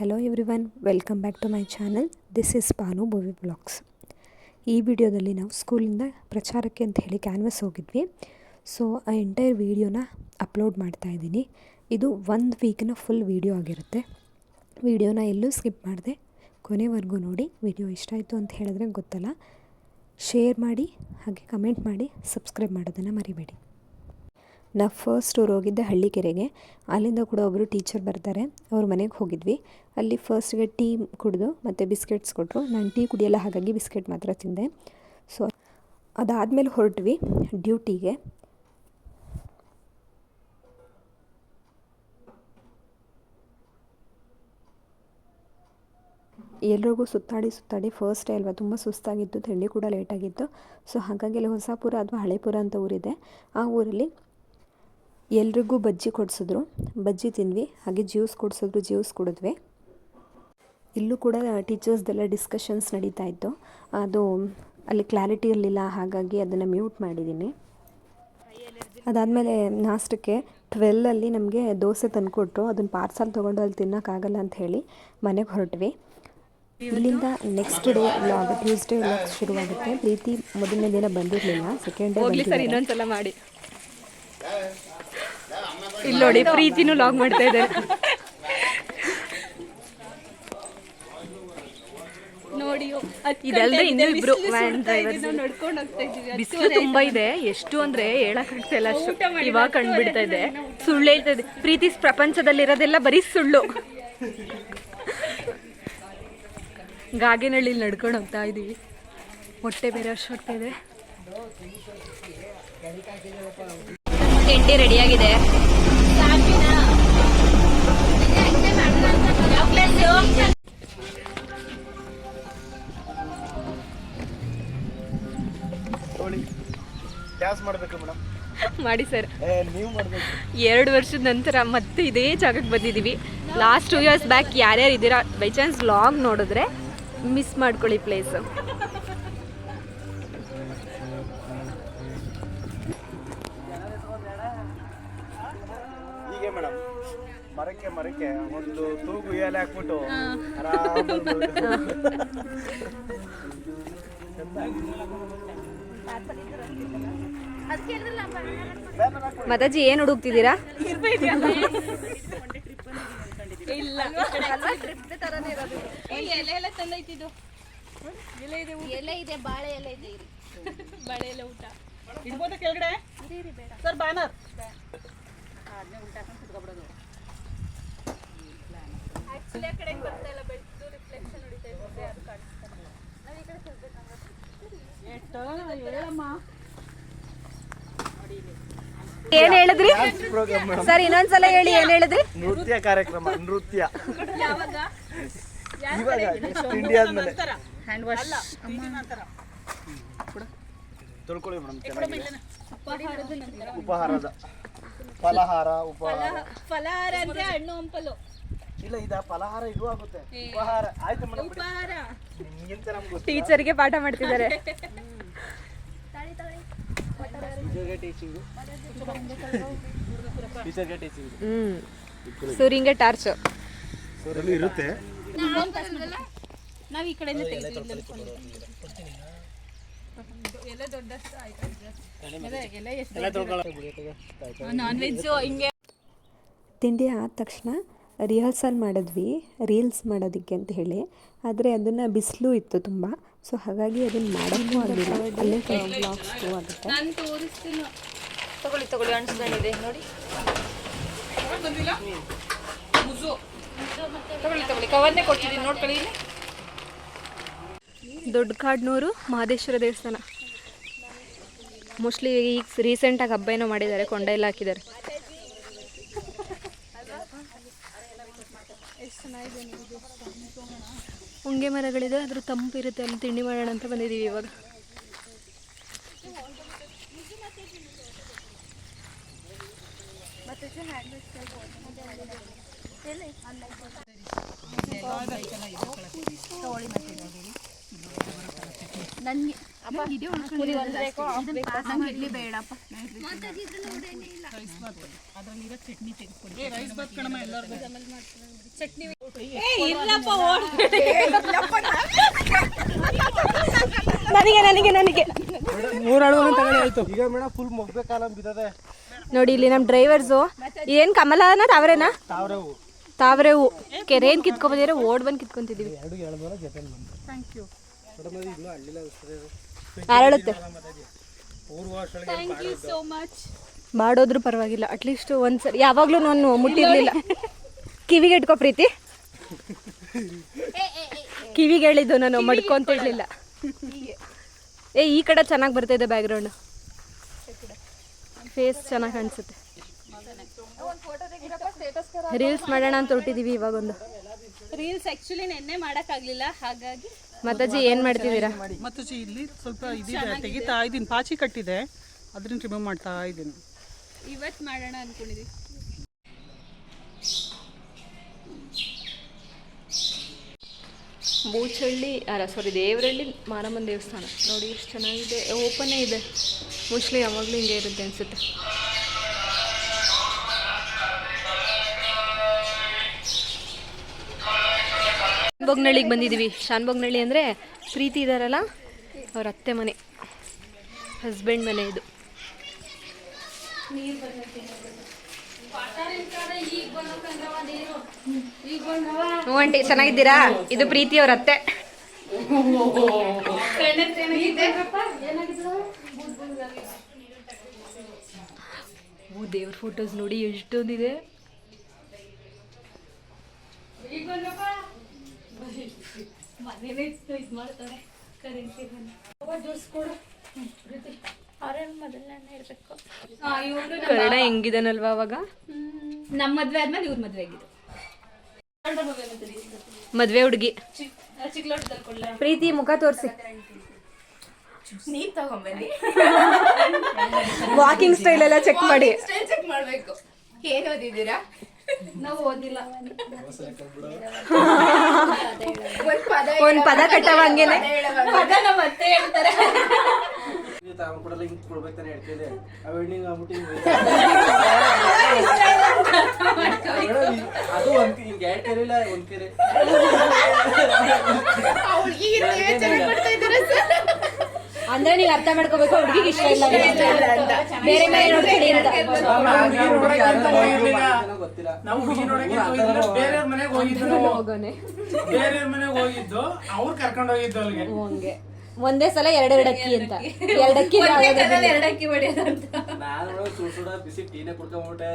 Hello everyone welcome back to my channel this is Panu movie blogs ಈ ವಿಡಿಯೋದಲ್ಲಿ ನಾವು ಸ್ಕೂಲಿಂದ ಪ್ರಚಾರಕ್ಕೆ ಅಂತ ಹೇಳಿ ಕ್ಯಾನ್ವಸ್ ಹೋಗಿದ್ವಿ. ಸೊ ಆ ಎಂಟೈರ್ ವೀಡಿಯೋನ ಅಪ್ಲೋಡ್ ಮಾಡ್ತಾ ಇದ್ದೀನಿ. ಇದು ಒಂದು ವೀಕ್ನ ಫುಲ್ ವೀಡಿಯೋ ಆಗಿರುತ್ತೆ. ವೀಡಿಯೋನ ಎಲ್ಲೂ ಸ್ಕಿಪ್ ಮಾಡಿದೆ. ಕೊನೆವರೆಗೂ ನೋಡಿ ವಿಡಿಯೋ ಇಷ್ಟ ಆಯಿತು ಅಂತ ಹೇಳಿದ್ರೆ ಗೊತ್ತಲ್ಲ. ಶೇರ್ ಮಾಡಿ, ಹಾಗೆ ಕಮೆಂಟ್ ಮಾಡಿ ಸಬ್ಸ್ಕ್ರೈಬ್ ಮಾಡೋದನ್ನು ಮರಿಬೇಡಿ. ನಾವು ಫಸ್ಟ್ ಊರು ಹೋಗಿದ್ದೆ ಹಳ್ಳಿಕೆರೆಗೆ. ಅಲ್ಲಿಂದ ಕೂಡ ಒಬ್ಬರು ಟೀಚರ್ ಬರ್ತಾರೆ. ಅವ್ರ ಮನೆಗೆ ಹೋಗಿದ್ವಿ. ಅಲ್ಲಿ ಫಸ್ಟ್ಗೆ ಟೀ ಕುಡಿದು ಮತ್ತು ಬಿಸ್ಕೆಟ್ಸ್ ಕೊಟ್ಟರು ನಾನು ಟೀ ಕುಡಿಯಲ್ಲ, ಹಾಗಾಗಿ ಬಿಸ್ಕೆಟ್ ಮಾತ್ರ ತಿಂದೆ. ಸೊ ಅದಾದಮೇಲೆ ಹೊರಟ್ವಿ ಡ್ಯೂಟಿಗೆ ಎಲ್ರಿಗೂ ಸುತ್ತಾಡಿ ಸುತ್ತಾಡಿ ಫಸ್ಟ್ ಡೇ ಅಲ್ವಾ, ತುಂಬ ಸುಸ್ತಾಗಿತ್ತು, ತಿಂಡಿ ಕೂಡ ಲೇಟಾಗಿತ್ತು ಸೊ ಹಾಗಾಗಿ ಅಲ್ಲಿ ಹೊಸಾಪುರ ಅಥವಾ ಹಳೆಪುರ ಅಂತ ಊರಿದೆ. ಆ ಊರಲ್ಲಿ ಎಲ್ರಿಗೂ ಬಜ್ಜಿ ಕೊಡಿಸಿದ್ರು. ಬಜ್ಜಿ ತಿಂದ್ವಿ ಹಾಗೆ ಜ್ಯೂಸ್ ಕೊಡಿಸಿದ್ರು ಜ್ಯೂಸ್ ಕುಡಿದ್ವಿ. ಇಲ್ಲೂ ಕೂಡ ಟೀಚರ್ಸ್ದೆಲ್ಲ ಡಿಸ್ಕಷನ್ಸ್ ನಡೀತಾ ಇತ್ತು. ಅದು ಅಲ್ಲಿ ಕ್ಲಾರಿಟಿ ಇರಲಿಲ್ಲ ಹಾಗಾಗಿ ಅದನ್ನು ಮ್ಯೂಟ್ ಮಾಡಿದ್ದೀನಿ ಅದಾದಮೇಲೆ ನಾಷ್ಟಕ್ಕೆ ಟ್ವೆಲ್ಲಲ್ಲಿ ನಮಗೆ ದೋಸೆ ತಂದುಕೊಟ್ರು. ಅದನ್ನು ಪಾರ್ಸಲ್ ತೊಗೊಂಡು ಅಲ್ಲಿ ತಿನ್ನೋಕ್ಕಾಗಲ್ಲ ಅಂತ ಹೇಳಿ ಮನೆಗೆ ಹೊರಟ್ವಿ. ಇಲ್ಲಿಂದ next day vlog Tuesday vlog ಶುರುವಾಗುತ್ತೆ. ಪ್ರೀತಿ ಮೊದಲನೇ ದಿನ ಬಂದಿರಲಿಲ್ಲ ಸೆಕೆಂಡ್ ಡೇ ಹೋಗ್ಲಿ ಸರ್ ಇನ್ನೊಂದ್ಸಲ ಮಾಡಿ. ಇಲ್ಲಿ ನೋಡಿ ಪ್ರೀತಿನೂ ಲಾಗ್ ಮಾಡ್ತಾ ಇದ್ದಾರೆ. ನೋಡಿ ಇನ್ನೂ ಇಬ್ರು ವ್ಯಾನ್ ಡ್ರೈವರ್ ನಡ್ಕೊಂಡು ಹೋಗ್ತಾ ಇದೀವಿ ಬಿಸಿಲು ತುಂಬಾ ಇದೆ ಎಷ್ಟು ಅಂದ್ರೆ ಹೇಳಕ್ ಆಗ್ತಾ ಇಲ್ಲ ಅಷ್ಟು. ಇವಾಗ ಕಂಡ್ಬಿಡ್ತಾ ಇದೆ. ಸುಳ್ಳು ಹೇಳ್ತಾ ಇದೆ. ಪ್ರೀತಿ ಪ್ರಪಂಚದಲ್ಲಿರೋದೆಲ್ಲ ಬರೀ ಸುಳ್ಳು. ಗಾಗಿನಳ್ಳಿ ನಡ್ಕೊಂಡು ಹೋಗ್ತಾ ಇದೀವಿ. ಹೊಟ್ಟೆ ಬೇರೆ ಅಷ್ಟು ಹೊಟ್ಟೆ ಇದೆ. ತಿಂಡಿ ರೆಡಿಯಾಗಿದೆ ಮಾಡಿ ಸರ್. ಎರಡು ವರ್ಷದ ನಂತರ ಮತ್ತೆ ಇದೇ ಜಾಗಕ್ಕೆ ಬಂದಿದ್ದೀವಿ. ಲಾಸ್ಟ್ ಟೂ ಇಯರ್ಸ್ ಬ್ಯಾಕ್ ಯಾರ್ಯಾರು ಇದ್ದೀರಾ? ಬೈ ಚಾನ್ಸ್ ಲಾಂಗ್ ನೋಡಿದ್ರೆ ಮಿಸ್ ಮಾಡ್ಕೊಳ್ಳಿ ಪ್ಲೇಸ್ ಮರಕ್ಕೆ ಮರಕ್ಕೆ ಒಂದು ತೂಗು ಎಲೆ ಹಾಕ್ಬಿಟ್ಟು ಆರಾಮಾಗಿ ಏನ್ ಹುಡುಕ್ತಿದ್ದೀರಾ? ಎಲೆ ಎಲ್ಲ ತಂದೈತಿದ್ದು ಎಲೆ ಇದೆ ಬಾಳೆ ಎಲೆ ಇದೆ. ಇರಿ. ಬಾಳೆ ಎಲೆ ಊಟ. ಇಡ್ಬೋದ ಕೆಳಗಡೆ? ಸರ್ ಬ್ಯಾನರ್ ಆಕ್ಚುಲಿ ಆ ಕಡೆ ಬರ್ತಾ ಇಲ್ಲ ಬೆಳ್ದು ರಿಫ್ಲೆಕ್ಷನ್ ಹೊಡಿತಾ ಅದು ಕಾಣಿಸ್ತಾ ನಾವು ಈ ಕಡೆ ಹೇಳಮ್ಮ. ಏನ್ ಹೇಳಿದ್ರಿ? ಸರ್ ಇನ್ನೊಂದ್ಸಲ ಹೇಳಿ ಏನ್ ಹೇಳಿದ್ರಿ? ನೃತ್ಯ ಕಾರ್ಯಕ್ರಮ ನೃತ್ಯ. ಇವಾಗ ಇಂಡಿಯಾದ ಮೇಲೆ. ಹ್ಯಾಂಡ್ ವಾಶ್ ತೊಳ್ಕೊಳ್ಳಿ ಮೇಡಮ್ ಚೆನ್ನಾಗಿದೆ. ಉಪಹಾರದ ಫಲಹಾರ ಉಪಹಾರ. ಫಲಹಾರ ಅಂದ್ರೆ ಹಣ್ಣು ಹಂಪಲು. ಇಲ್ಲ ಇದ ಫಲಹಾರ ಇದು ಆಗುತ್ತೆ. ಉಪಹಾರ. ಆಯ್ತು ಮೇಡಮ್ ಉಪಹಾರ. ನಿಮ್ಗಿಂತ ನಮ್ಗೆ ಟೀಚರ್ಗೆ ಪಾಠ ಮಾಡ್ತಿದ್ದಾರೆ. ತಾಳಿ ತಾಳಿ. ಟೀಚರ್ಗೆ ಟೀಚಿಂಗು. ಟೀಚರ್ಗೆ ಟೀಚಿಂಗ್. ಹ್ಮ್. ಸೂರಿಂಗೆ ಟಾರ್ಚು. ಇರುತ್ತೆ. ನಾವ್ ಈ ಕಡೆಯಿಂದ ತೆಗೆದು ಎಲೆ ದೊಡ್ಡ ನಾನ್ ವೆಜ್ ಹಿಂಗೆ. ತಿಂಡಿ ಆದ ತಕ್ಷಣ ರಿಹರ್ಸಲ್ ಮಾಡಿದ್ವಿ ರೀಲ್ಸ್ ಮಾಡೋದಕ್ಕೆ ಅಂತ ಹೇಳಿ. ಆದರೆ ಅದನ್ನು ಬಿಸಿಲು ಇತ್ತು ತುಂಬ. ಸೊ ಹಾಗಾಗಿ ಅದನ್ನು ಮಾಡೋದು ಆಗಲಿಲ್ಲ. ಅಲ್ಲೇ ಬ್ಲಾಗ್ಸ್ ಆಗುತ್ತೆ ನಾನು ತೋರಿಸ್ತೀನಿ ತಗೊಳ್ಳಿ ತಗೊಳ್ಳಿ ಅಣಿಸ್ಕೊಂಡಿದೆ ನೋಡಿ. ತಗೊಳ್ಳಿ ತಗೊಳ್ಳಿ. ಕವರ್ನೇ ಕೊಡ್ತಿದ್ದೀನಿ. ನೋಡ್ಕೊಳ್ಳಿ ದೊಡ್ಡ ಕಾಡ್ನೂರು ಮಹದೇಶ್ವರ ದೇವಸ್ಥಾನ. ಮೋಸ್ಟ್ಲಿ ಈಗ ರೀಸೆಂಟಾಗಿ ಹಬ್ಬ ಏನೋ ಮಾಡಿದ್ದಾರೆ ಕೊಂಡ ಎಲ್ಲ ಹಾಕಿದ್ದಾರೆ. ಹೊಂಗೆ ಮರಗಳಿದೆ ಅದ್ರ ತಂಪು ಇರುತ್ತೆ ಅಲ್ಲಿ ತಿಂಡಿ ಮಾಡೋಣ ಅಂತ ಬಂದಿದ್ದೀವಿ ಇವಾಗ. ನನ್ಗೆ ನಂಗೆ ಇಲ್ಲಿ ಬೇಡಪ್ಪ ರೈಸ್ ಬಾತ್ ಕಣಮ್ಮ ಎಲ್ಲರಿಗೂ. ಚಟ್ನಿ ನನಗೆ ನನಗೆ ನನಗೆ. ಈಗ ಮೇಡಮ್ ಫುಲ್ ಬಿದ್ದದೆ. ನೋಡಿ ಇಲ್ಲಿ ನಮ್ಮ ಡ್ರೈವರ್ಸು ಏನು ಕಮಲನ ತಾವರೇನಾ? ತಾವ್ರೆ ಹೂ ತಾವ್ರೆ ಕೆರೆ ಏನು ಕಿತ್ಕೊಂಬಂದಿದ್ರೆ ಓಡ್ ಬಂದು ಕಿತ್ಕೊಂತಿದೀವಿ. ಎರಡು ಎಳ್ದೋಲ ಜೊತೆ ಥ್ಯಾಂಕ್ ಯು ಮೇಡಮ್ ಅದು ಇನ್ನೂ ಹಳ್ಳಿಲ ಅರಳುತ್ತೆ ಥ್ಯಾಂಕ್ ಯು ಸೋ ಮಚ್ ಪರವಾಗಿಲ್ಲ ಅಟ್ಲೀಸ್ಟ್ ಒಂದ್ಸರಿ ಯಾವಾಗಲೂ ನಾನು ಮುಟ್ಟಿರ್ಲಿಲ್ಲ. ಕಿವಿಗೆ ಇಟ್ಕೋ ಪ್ರೀತಿ. ಕಿವಿಗೆ ಹೇಳಿದ್ದು ನಾನು ಮಡ್ಕೊಂತ ಇರ್ಲಿಲ್ಲ. ಏ ಈ ಕಡೆ ಚೆನ್ನಾಗಿ ಬರ್ತಿದೆ ಬ್ಯಾಕ್ಗ್ರೌಂಡ್ ಫೇಸ್ ಚೆನ್ನಾಗಿ ಕಾಣಿಸುತ್ತೆ. ರೀಲ್ಸ್ ಮಾಡೋಣ ಅಂತ ಹೊರಟಿದೀವಿ ಇವಾಗೊಂದು. ರೀಲ್ಸ್ ಆ್ಯಕ್ಚುಲಿ ನೆನ್ನೆ ಮಾಡೋಕ್ಕಾಗಲಿಲ್ಲ. ಹಾಗಾಗಿ ಮತ್ತಾಜಿ ಏನು ಮಾಡ್ತಿದ್ದೀರಾ? ಮತ್ತಜ್ಜಿ ಇಲ್ಲಿ ಸ್ವಲ್ಪ ಇದಿದೆ ತೆಗಿತಾ ಇದ್ದೀನಿ. ಪಾಚಿ ಕಟ್ಟಿದೆ. ಅದನ್ನ ರಿಮೂವ್ ಮಾಡ್ತಾ ಇದ್ದೀನಿ. ಇವತ್ತು ಮಾಡೋಣ ಅನ್ಕೊಂಡಿದ್ದೀವಿ ಮೂಚಳ್ಳಿ ಅಲ್ಲ ಸಾರಿ ದೇವರಳ್ಳಿ ಮಾರಮ್ಮನ ದೇವಸ್ಥಾನ. ನೋಡಿ ಎಷ್ಟು ಚೆನ್ನಾಗಿದೆ. ಓಪನ್ನೇ ಇದೆ ಮೋಸ್ಟ್ಲಿ ಯಾವಾಗಲೂ ಹಿಂಗೆ ಇರುತ್ತೆ ಅನಿಸುತ್ತೆ. ಶಾನ್ಭೋಗ್ನಳ್ಳಿಗೆ ಬಂದಿದ್ದೀವಿ ಶಾನ್ಭೋಗ್ನಳ್ಳಿ ಅಂದರೆ ಪ್ರೀತಿ ಇದ್ದಾರಲ್ಲ ಅವ್ರ ಅತ್ತೆ ಮನೆ. ಹಸ್ಬೆಂಡ್ ಮನೆ ಇದು. ಹ್ಞೂ ಆಂಟಿ ಚೆನ್ನಾಗಿದ್ದೀರಾ? ಇದು ಪ್ರೀತಿ ಅವ್ರ ಅತ್ತೆ. ದೇವ್ರ ಫೋಟೋಸ್ ನೋಡಿ ಎಷ್ಟೊಂದಿದೆ. ಕನ್ನಡ ಹೆಂಗಿದನಲ್ವಾ ಅವಾಗ? ನಮ್ಮ ಮದ್ವೆ ಆದ್ಮೇಲೆ ಇವ್ರ ಮದ್ವೆ ಆಗಿದೆ ಮದ್ವೆ ಹುಡುಗಿ. ಪ್ರೀತಿ ಮುಖ ತೋರಿಸಿ. ವಾಕಿಂಗ್ ಸ್ಟೈಲ್ ಎಲ್ಲ ಚೆಕ್ ಮಾಡಿ. ಚೆಕ್ ಮಾಡ್ಬೇಕು. ಏನ್ ಓದಿದ್ದೀರಾ? ನಾವು ಓದಿಲ್ಲ. ಒಂದ್ ಪದ ಕಟ್ಟವ ಹಂಗೇನೆ ಪದ ನಮ್ಮ ಅತ್ತೆ ಹೇಳ್ತಾರೆ. ಅದು ಒಂದ್ ಹಿಂಗೆ ಎರಡು ಕೇರಿಲ್ಲ ಒಂದ್ ಕೇರಿ? ಅಂದ್ರೆ ನೀವು ಅರ್ಥ ಮಾಡ್ಕೋಬೇಕು ಹುಡುಗಿಗೆ ಇಷ್ಟ ಇಲ್ಲ ಬೇರೆ ಮೇಲೆ ನೋಡ್ಕೊಳ್ಳಿ ಅಂತ. ಗೊತ್ತಿಲ್ಲ. ನಾವು ಹುಡುಗಿ ನೋಡಕ್ಕೆ ಹೋಗಿದ್ದು ಬೇರೆಯವ್ರ ಮನೆಗೆ ಹೋಗಿದ್ದು ನಾವು. ಹೋಗೋನೆ. ಬೇರೆಯವ್ರ ಮನೆಗೆ ಹೋಗಿದ್ದು. ಅವ್ರು ಕರ್ಕೊಂಡು ಹೋಗಿದ್ದು ಅಲ್ಲಿಗೆ. ಹಂಗೆ. ಒಂದೇ ಸಲ ಎರಡೆರಡು ಅಕ್ಕಿ ಅಂತ. ಎರಡು ಅಕ್ಕಿ ಎರಡಕ್ಕಿ ಹೊಡೆಯೋದು ಅಂತ. ನಾನು ಸುಡ್ ಸುಡ ಬಿಸಿ ಟೀನೇ ಕುಡ್ಕೊಂಬಿಟ್ಟೆ.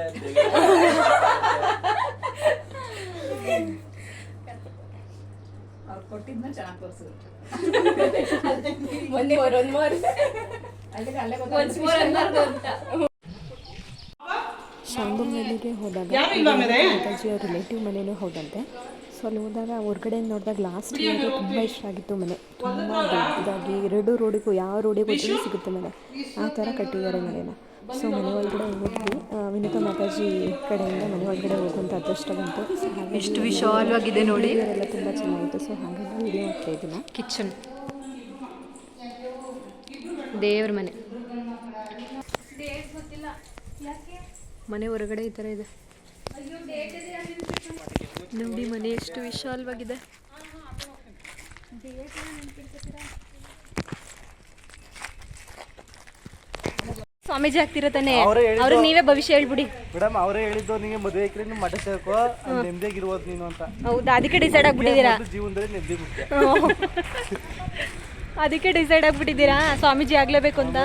ಹೋದಾಗ ಯಾರು ಇಲ್ವಾ ಮೇಲೆ ಮಾತಾಜಿ ಅವ್ರ ರಿಲೇಟಿವ್ ಮನೆಯೂ ಹೋದಂತೆ. ಸೊ ಅಲ್ಲಿ ಹೋದಾಗ ಹೊರಗಡೆ ನೋಡಿದಾಗ ಲಾಸ್ಟ್ ನನಗೆ ತುಂಬ ಇಷ್ಟ ಆಗಿತ್ತು ಮನೆ. ತುಂಬ ದೊಡ್ಡದಾಗಿ ಎರಡು ರೋಡಿಗೂ ಯಾವ ರೋಡಿಗೂ ಸಿಗುತ್ತೆ ಮನೆ. ಆ ಥರ ಕಟ್ಟಿದ್ದಾರೆ ಮನೆನ. ಸೊ ಮನೆ ಒಳಗಡೆ ಹೋದ್ವಿ. ವಿನೀತಾ ಮಾತಾಜಿ ಕಡೆಯಿಂದ ಮನೆ ಒಳಗಡೆ ಹೋಗುವಂಥ ಅದೃಷ್ಟ ಬಂತು. ಎಷ್ಟು ವಿಶಾಲವಾಗಿದೆ ನೋಡಿ. ಎಲ್ಲ ತುಂಬ ಚೆನ್ನಾಗಿತ್ತು. ಸೊ ಹಾಗಾಗಿ ವಿಡಿಯೋ ಹಾಕ್ತಾ ಇದ್ದೀನಿ ಕಿಚನ್. ದೇವ್ರ ಮನೆ. ಮನೆ ಹೊರಗಡೆ ಈ ಥರ ಇದೆ. ನೋಡಿ ಮನೆ ಎಷ್ಟು ವಿಶಾಲವಾಗಿದೆ. ಸ್ವಾಮೀಜಿ ಆಗ್ತಿರೋ ತಾನೆ? ಅವ್ರೇ ಅವ್ರಿಗೆ ನೀವೇ ಭವಿಷ್ಯ ಹೇಳ್ಬಿಡಿ. ಮೇಡಮ್ ಅವರೇ ಹೇಳಿದ್ದು ನಿಮಗೆ ಮದುವೆ ಐಕ್ರೆ ನೀವು ಮಠ ಸೇರ್ಕೋ ನೆಮ್ಮದಿಯಾಗಿರ್ಬೋದು ನೀನು ಅಂತ. ಹೌದಾ? ಅದಕ್ಕೆ ಡಿಸೈಡ್ ಆಗ್ಬಿಟ್ಟಿದ್ದೀರಾ? ಜೀವನದಲ್ಲಿ ನೆಮ್ಮದಿ ಮುಖ್ಯ. ಅದಕ್ಕೆ ಡಿಸೈಡ್ ಆಗ್ಬಿಟ್ಟಿದ್ದೀರಾ? ಸ್ವಾಮೀಜಿ ಆಗ್ಲೇಬೇಕು ಅಂತ?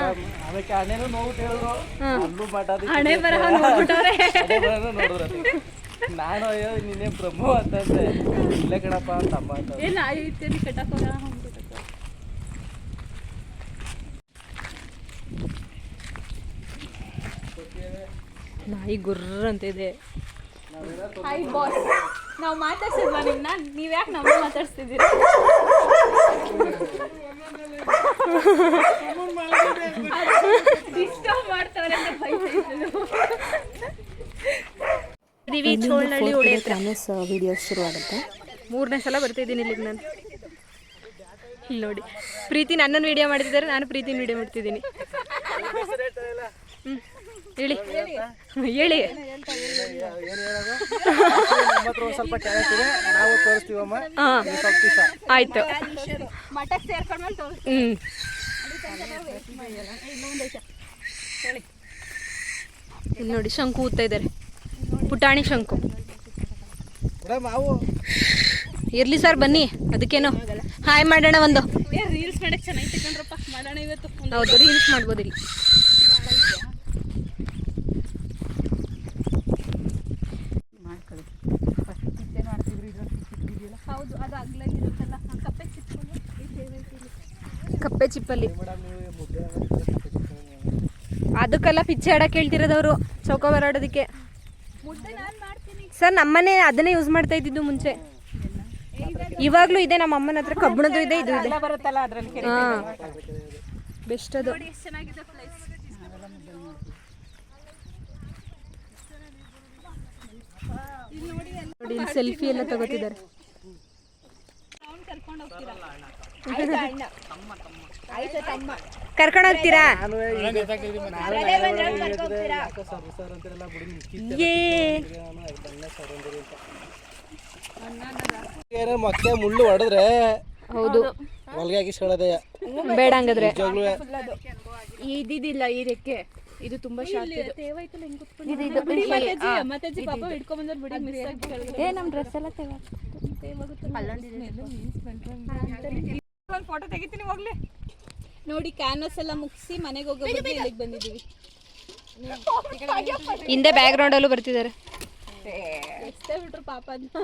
ಅದಕ್ಕೆ ಅಣ್ಣೇನು ನೋಡ್ಬಿಟ್ಟು ಹೇಳಿದ್ರು ಅಲ್ಲೂ ಮಠ ಹಣೆ ಬರಹ ನೋಡ್ಬಿಟ್ಟವ್ರೆ. ನೋಡಿದ್ರು ನಾನು ಅಯ್ಯೋ ನೀನೇ ಪ್ರಭು ಅಂತಂದೆ ಇಲ್ಲ ಕಣಪ್ಪ ತಮ್ಮ ಅಂತ. ಏನ್ ನಾಯಿ ಇತ್ಯಾದಿ ಕಟ್ಟಕ್ ಹೋದ ನಾಯಿ ಗುರ್ರ ಅಂತಿದೆ ಹಾಯ್ ಬಾಸ್ ನಾವು ಮಾತಾಡ್ಸಿದ್ವಾ ನಿನ್ನ ನೀವು ಯಾಕೆ ನಮ್ಮ ಮಾತಾಡ್ಸ್ತಿದ್ದೀರ? ಡಿಸ್ಟರ್ಬ್ ಮಾಡ್ತಾರೆ ಚೋಳನಹಳ್ಳಿ ಶುರು ಆಗುತ್ತೆ ಮೂರನೇ ಸಲ ಬರ್ತಿದ್ದೀನಿ ಇಲ್ಲಿಗೆ ನಾನು. ಇಲ್ಲಿ ನೋಡಿ. ಪ್ರೀತಿ ನನ್ನನ್ನು ವಿಡಿಯೋ ಮಾಡ್ತಿದ್ದಾರೆ ನಾನು ಪ್ರೀತಿನ ವಿಡಿಯೋ ಮಾಡ್ತಿದ್ದೀನಿ. ಹೇಳಿ. ಹೇಳಿ. ಸ್ವಲ್ಪ ಟ್ಯಾಲೆಂಟ್ ಇದೆ. ನಾವು ತೋರಿಸ್ತೀವಮ್ಮ. ಆಯ್ತು. ಮಠಕ್ಕೆ ಸೇರ್ಕೊಂಡ್ಮೇಲೆ ಮೇಲೆ ಹ್ಞೂ ಇಲ್ಲಿ ನೋಡಿ ಶಂಕು ಊದ್ತಾ ಇದ್ದಾರೆ ಪುಟಾಣಿ ಶಂಕು. ಇರ್ಲಿ ಸರ್ ಬನ್ನಿ. ಅದಕ್ಕೇನು? ಹಾಯ್ ಮಾಡೋಣ ಒಂದು. ರೀಲ್ಸ್ ಮಾಡಕ್ಕೆ ಚೆನ್ನಾಗಿ ತಗೊಂಡ್ರಪ್ಪ ಮಾಡೋಣ ಇವತ್ತು. ಒಂದು ಹೌದು ರೀಲ್ಸ್ ಮಾಡ್ಬೋದು ಇಲ್ಲಿ ಹೌದು ಅದು ಅಗ್ಲಾಗಿರುತ್ತಲ್ಲ ಆ ಕಪ್ಪೆ ಚಿತ್ಕೊಂಡು ಕಪ್ಪೆ ಚಿಪ್ಪಲ್ಲಿ. ಅದಕ್ಕೆಲ್ಲ ಪಿಚ್ಚೆ ಆಡಕ್ಕೆ ಹೇಳ್ತಿರೋದವರು ಚೌಕ ಬರಾಡೋದಕ್ಕೆ ಸರ್ ನಮ್ಮನೆ ಅದನ್ನೇ ಯೂಸ್ ಮಾಡ್ತಾ ಇದ್ದಿದ್ದು ಮುಂಚೆ. ಇವಾಗ್ಲೂ ಇದೆ ನಮ್ಮ ಅಮ್ಮನ ಹತ್ರ ಕಬ್ಬಣದ್ದು ಇದೆ ಇದು ಇದೆ. ಬೆಸ್ಟ್ ಅದು ನೋಡಿ ಇಲ್ಲಿ ಸೆಲ್ಫಿ ಎಲ್ಲ ತಗೋತಿದ್ದಾರೆ. ಕರ್ಕೊಂಡು ಹೋಗ್ತೀರಾ? ಏನೋ ಮತ್ತೆ ಮುಳ್ಳು ಹೊಡೆದ್ರೆ ಹೌದು. ಬೇಡ ಹಂಗಾದ್ರೆ. ಇದಿದಿಲ್ಲ ಈ ರೆಕ್ಕೆ. ಇದು ತುಂಬಾ ಶಾರ್ಟ್ ಇದು. ಮಾತಾಜಿ ಪಾಪ ಹಿಡ್ಕೊಂಡ್ ಬಂದ್ರೆ ಬಿಡಿ ಮಿಸ್ ಆಗಿ ಏ ನಮ್ ಡ್ರೆಸ್ ಎಲ್ಲ ಫೋಟೋ ತೆಗಿತೀನಿ ಹೋಗ್ಲಿ. ನೋಡಿ ಕ್ಯಾನ್ವಸ್ ಎಲ್ಲ ಮುಗಿಸಿ ಮನೆಗೆ ಹೋಗೋ ಬಗ್ಗೆ ಇಲ್ಲಿಗೆ ಬಂದಿದ್ದೀವಿ? ಹಿಂದೆ ಬ್ಯಾಕ್ ಗ್ರೌಂಡಲ್ಲೂ ಬರ್ತಿದ್ದಾರೆ. ಎಷ್ಟೇ ಬಿಟ್ರು ಪಾಪ ಅಂತ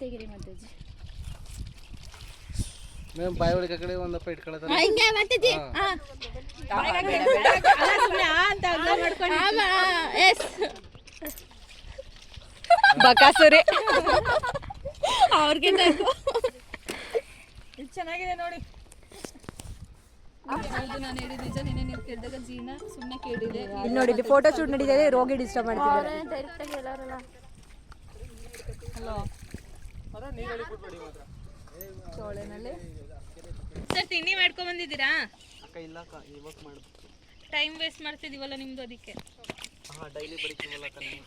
ತೆಗಿರಿ ಮಾತಾಜಿ. ಬಾಯಿ ಒಳಗೆ ಕಡೆ ಹಿಂಗೆ ಅಂತ ಮಾಡ್ಕೊಂಡು ಎಸ್ ಬಕಾಸುರೆ. ಅವ್ರಿಗೆ ಚೆನ್ನಾಗಿದೆ ನೋಡಿ. ನಾನು ಹೇಳಿದ ನಿಜ ನಿನ್ನೆ ನೀವು ಕೇಳಿದಾಗ ಜೀನ ಸುಮ್ಮನೆ ಕೇಳಿದೆ. ಇಲ್ಲಿ ನೋಡಿ ಇಲ್ಲಿ ಫೋಟೋ ಶೂಟ್ ನಡೀತಿದೆ ರೋಗಿ ಡಿಸ್ಟರ್ಬ್ ಮಾಡ್ತಿದ್ದಾರೆ. ಸರ್ ತಿಂಡಿ ಮಾಡ್ಕೊಂಡ್ ಬಂದಿದ್ದೀರಾ? ಅಕ್ಕ ಇಲ್ಲ ಅಕ್ಕ ಇವಾಗ ಮಾಡ್ಬೇಕು. ಟೈಮ್ ವೇಸ್ಟ್ ಮಾಡ್ತಿದೀವಲ್ಲ ನಿಮ್ದು ಅದಕ್ಕೆ. ಹಾಂ ಡೈಲಿ ಬರೀತೀವಲ್ಲ ಅಕ್ಕ ನೀವು.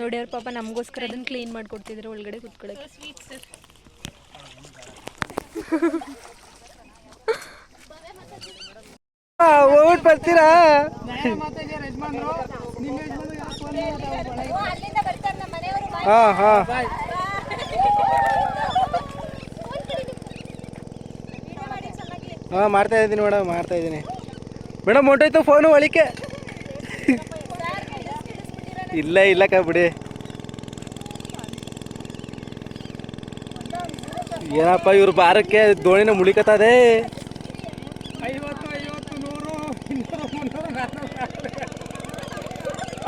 ನೋಡಿ ಅವ್ರ ಪಾಪ ನಮಗೋಸ್ಕರ ಅದನ್ನ ಕ್ಲೀನ್ ಮಾಡ್ಕೊಡ್ತಿದ್ರು ಒಳಗಡೆ ಕುತ್ಕೊಳ್ಳೋಕೆ ಸ್ವೀಟ್ ಸರ್ ಹೋಗ್ಬಿಟ್ಟು ಬರ್ತೀರಾ? ಹಾಂ ಹಾ ಹಾಂ. ಮಾಡ್ತಾ ಇದ್ದೀನಿ ಮೇಡಮ್ ಮಾಡ್ತಾ ಇದ್ದೀನಿ. ಮೇಡಮ್ ಹೊಂಟೋಯ್ತು ಫೋನು ಒಳಿಕೆ ಇಲ್ಲ ಇಲ್ಲ ಬಿಡಿ. ಏನಪ್ಪ ಇವ್ರ ಬಾರಕ್ಕೆ ದೋಣಿನ ಮುಳಿಕತ್ತದೆ ಐವತ್ತು ಐವತ್ತು ನೂರು ಇನ್ನೂರು ಮುನ್ನೂರು ನಾನ್ನೂರು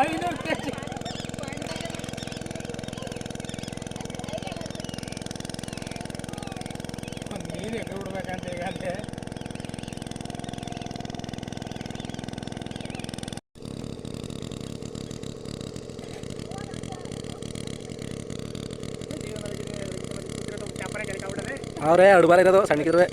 ಐನೂರು ಕೆ ಜಿ ನೀನು ಎಕರೆ ಬಿಡ್ಬೇಕಂತ ಈಗ ಅಲ್ಲೇ ಅವ್ರೇ ಎರಡು ಬಾರ ಇರೋದು ಸಣ್ಣಗಿರುವೆ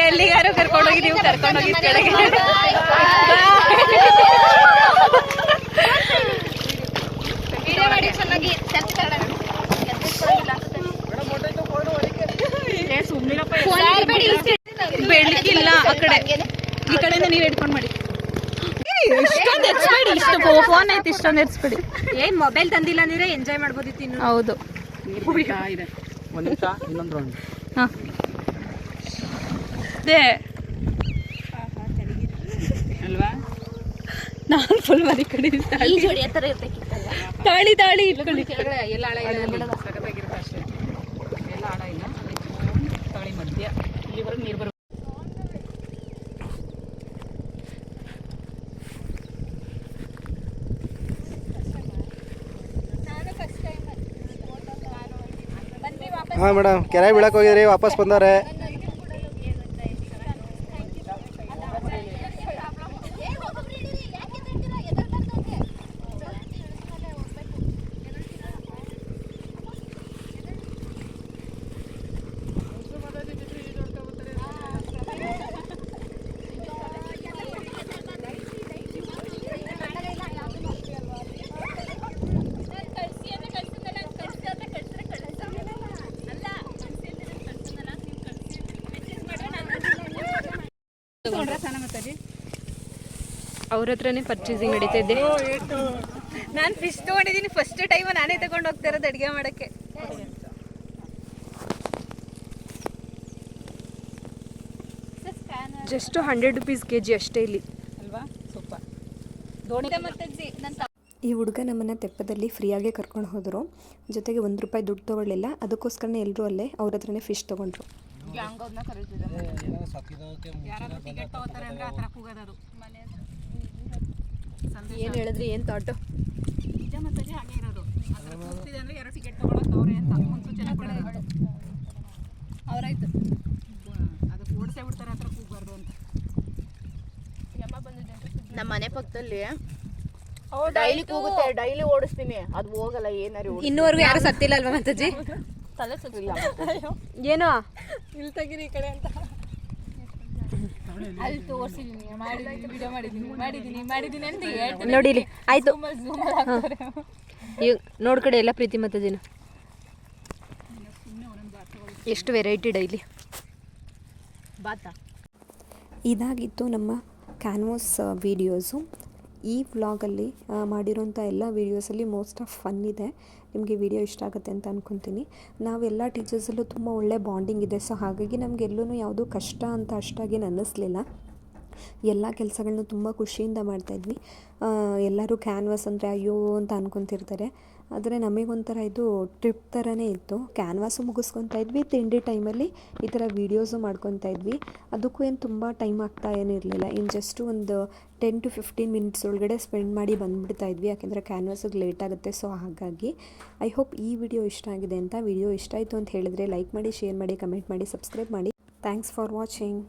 ಎಲ್ಲಿಗಾರು ಕರ್ಕೊಂಡೋಗಿ ನೀವು ಕರ್ಕೊಂಡೋಗಿ ಕಡೆಗೆ ಬೆಳಕಿಲ್ಲ ಆ ಕಡೆ. ಈ ಕಡೆಯಿಂದ ನೀವು ಹಿಡ್ಕೊಂಡು ಮಾಡಿ. ಇಷ್ಟೊಂದು ಇಷ್ಟು ಫೋನ್ ಐತಿ ಇಷ್ಟೊಂದು ಏನ್ ಮೊಬೈಲ್ ತಂದಿಲ್ಲ ಅಂದ್ರೆ ಎಂಜಾಯ್ ಮಾಡ್ಬೋದಿತ್ತು ಇನ್ನು ಹೌದು. ನಾನು ಫುಲ್ ಮರಿ ಕಡೆ ತಾಳಿ ತಾಳಿ ಇಟ್ಕೊಳ್ಳಿ. ಎಲ್ಲ ಆಳ ಇಲ್ಲ ಸಖತ್ತಾಗಿರುತ್ತೆ ಅಷ್ಟೇ ಎಲ್ಲ ಆಳ ಇಲ್ಲ ತಳಿ ಮಧ್ಯ ಇಲ್ಲಿವರೆಗೆ ನೀರು ಬರುತ್ತೆ ಹಾಂ ಮೇಡಮ್ ಕೆರೆ ಬೀಳಕ್ಕೆ ಹೋಗಿದ್ರಿ ವಾಪಸ್ ಬಂದವ್ರೆ. ಅವ್ರ ಹತ್ರನೇ ಪರ್ಚೇಸಿಂಗ್ ನಡೀತಾ ಇದೆ. ನಾನು ಫಿಶ್ ತೊಗೊಂಡಿದ್ದೀನಿ. ಫಸ್ಟ್ ಟೈಮ್ ನಾನೇ ತಗೊಂಡು ಹೋಗ್ತಾ ಇರೋದು ಅಡುಗೆ ಮಾಡೋಕ್ಕೆ. Just hundred rupees K G ಅಷ್ಟೇ ಇಲ್ಲಿ. ಅಲ್ವಾ? ಸೂಪರ್. ದೋಣಿ ಈ ಹುಡುಗ ನಮ್ಮನ್ನು ತೆಪ್ಪದಲ್ಲಿ ಫ್ರೀಯಾಗೆ ಕರ್ಕೊಂಡು ಹೋದರು. ಜೊತೆಗೆ ಒಂದು ರೂಪಾಯಿ ದುಡ್ಡು ತೊಗೊಳ್ಳಿಲ್ಲ. ಅದಕ್ಕೋಸ್ಕರನೇ ಎಲ್ಲರೂ ಅಲ್ಲೇ ಅವ್ರ ಹತ್ರನೇ ಫಿಶ್ ತೊಗೊಂಡ್ರು ಯಾರಾದ್ರೂ ಟಿಕೆಟ್ ತಗೋತಾರೆ ಅಂದ್ರೆ ಆ ಥರ ಕೂಗೋದದು ಏನು ಹೇಳಿದ್ರಿ? ಏನು ತಾಟು ನಿಜ ಮತ್ತೆ ಹಾಗೆ ಇರೋದು. ಆ ಥರ ಕೂಗ್ತಿದೆ ಅಂದ್ರೆ ಯಾರೋ ಟಿಕೆಟ್ ತಗೊಳಕ್ ಅವ್ರೆ ಅಂತ ಮುನ್ಸೂಚನೆ ಕೊಡೋದು ಅವರಾಯ್ತು. ಅದಕ್ಕೆ ಓಡಿಸೇ ಬಿಡ್ತಾರೆ ಆ ಥರ ಕೂಗಬಾರ್ದು ಅಂತ. ನಮ್ಮ ಮನೆ ಪಕ್ಕದಲ್ಲಿ ಡೈಲಿ ಕೂಗುತ್ತೆ ಡೈಲಿ ಓಡಿಸ್ತೀನಿ. ಅದು ಹೋಗಲ್ಲ ಏನಾರು ಇನ್ನೂವರೆಗೂ ಯಾರು ಸತ್ತಿಲ್ಲ ಅಲ್ವಾ ಮಾತಾಜಿ ತಲೆ ಸುತ್ತಿಲ್ಲ ಏನೋ? ಇಲ್ಲಿ ತೆಗೀರಿ ಈ ಕಡೆ ಅಂತ. ಅಲ್ಲಿ ತೋರಿಸಿದೀನಿ ಮಾಡಿದ್ದೀನಿ ವಿಡಿಯೋ ಮಾಡಿದ್ದೀನಿ ಮಾಡಿದ್ದೀನಿ ಮಾಡಿದ್ದೀನಿ ಅಂತ ಹೇಳ್ತೀನಿ. ನೋಡಿ ಇಲ್ಲಿ ಆಯ್ತು. ಈಗ ನೋಡ್ ಕಡೆ ಎಲ್ಲ ಪ್ರೀತಿ ಮಾತಾಜಿನ ಎಷ್ಟು ವೆರೈಟಿ ಡೈಲಿ ಬಾತಾ? ಇದಾಗಿತ್ತು ನಮ್ಮ ಕ್ಯಾನ್ವಾಸ್ ವೀಡಿಯೋಸು ಈ ವ್ಲಾಗಲ್ಲಿ ಮಾಡಿರೋಂಥ ಎಲ್ಲ ವೀಡಿಯೋಸಲ್ಲಿ ಮೋಸ್ಟ್ ಆಫ್ ಫನ್ ಇದೆ. ನಿಮಗೆ ವಿಡಿಯೋ ಇಷ್ಟ ಆಗುತ್ತೆ ಅಂತ ಅಂದ್ಕೊತೀನಿ ನಾವೆಲ್ಲ ಟೀಚರ್ಸಲ್ಲೂ ತುಂಬ ಒಳ್ಳೆ ಬಾಂಡಿಂಗ್ ಇದೆ. ಸೊ ಹಾಗಾಗಿ ನಮಗೆಲ್ಲೂ ಯಾವುದು ಕಷ್ಟ ಅಂತ ಅಷ್ಟಾಗಿ ಅನ್ನಿಸ್ಲಿಲ್ಲ. ಎಲ್ಲ ಕೆಲಸಗಳನ್ನೂ ತುಂಬ ಖುಷಿಯಿಂದ ಮಾಡ್ತಾಯಿದ್ವಿ ಎಲ್ಲರೂ ಕ್ಯಾನ್ವಾಸ್ ಅಂದರೆ ಅಯ್ಯೋ ಅಂತ ಅನ್ಕೊತಿರ್ತಾರೆ. ಆದರೆ ನಮಗೊಂಥರ ಇದು ಟ್ರಿಪ್ ಥರನೇ ಇತ್ತು. ಕ್ಯಾನ್ವಾಸು ಮುಗಿಸ್ಕೊತಾ ಇದ್ವಿ. ತಿಂಡಿ ಟೈಮಲ್ಲಿ ಈ ಥರ ವೀಡಿಯೋಸು ಮಾಡ್ಕೊತಾ ಇದ್ವಿ. ಅದಕ್ಕೂ ಏನು ತುಂಬ ಟೈಮ್ ಆಗ್ತಾ ಏನಿರಲಿಲ್ಲ ಇನ್ನು ಜಸ್ಟ್ ಒಂದು ಟೆನ್ ಟು ಫಿಫ್ಟೀನ್ ಮಿನಿಟ್ಸ್ ಒಳಗಡೆ ಸ್ಪೆಂಡ್ ಮಾಡಿ ಬಂದುಬಿಡ್ತಾ ಇದ್ವಿ. ಯಾಕೆಂದರೆ ಕ್ಯಾನ್ವಾಸಿಗೆ ಲೇಟ್ ಆಗುತ್ತೆ. ಸೊ ಹಾಗಾಗಿ ಐ ಹೋಪ್ ಈ ವಿಡಿಯೋ ಇಷ್ಟ ಆಗಿದೆ ಅಂತ. ವಿಡಿಯೋ ಇಷ್ಟ ಆಯಿತು ಅಂತ ಹೇಳಿದ್ರೆ ಲೈಕ್ ಮಾಡಿ, ಶೇರ್ ಮಾಡಿ, ಕಮೆಂಟ್ ಮಾಡಿ, ಸಬ್ಸ್ಕ್ರೈಬ್ ಮಾಡಿ. Thanks for watching.